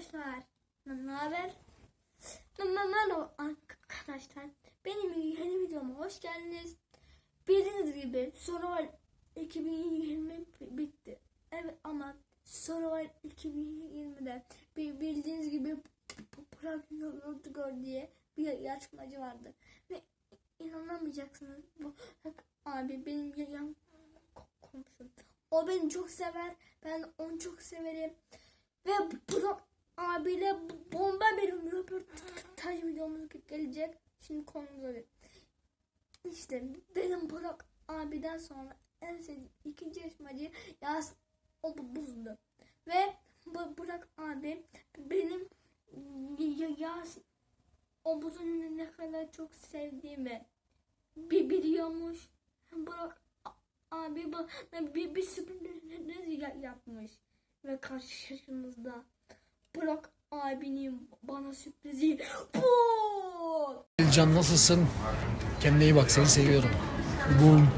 arkadaşlar. Ne haber? Merhaba arkadaşlar. Benim yeni videoma hoş geldiniz. Bildiğiniz gibi Survival 2020 bitti. Evet ama Survival 2020'de bi- bildiğiniz gibi Prag Yurtgör diye bir yarışmacı vardı. Ve inanamayacaksınız. Bu abi benim yan komşum. O beni çok sever. Ben onu çok severim. Ve Abiyle bomba bir röportaj videomuz gelecek. Şimdi konumuza bir. İşte benim Burak abiden sonra en sevdiğim ikinci yarışmacı Yas o bu- buzdu. Ve bu Burak abi benim Yas o buzu ne kadar çok sevdiğimi bi- biliyormuş. Burak abi bana bir, bir sürpriz ya- yapmış. Ve karşımızda Burak abinin bana sürprizi bu. Can nasılsın? Kendine iyi bak seni seviyorum. Boom.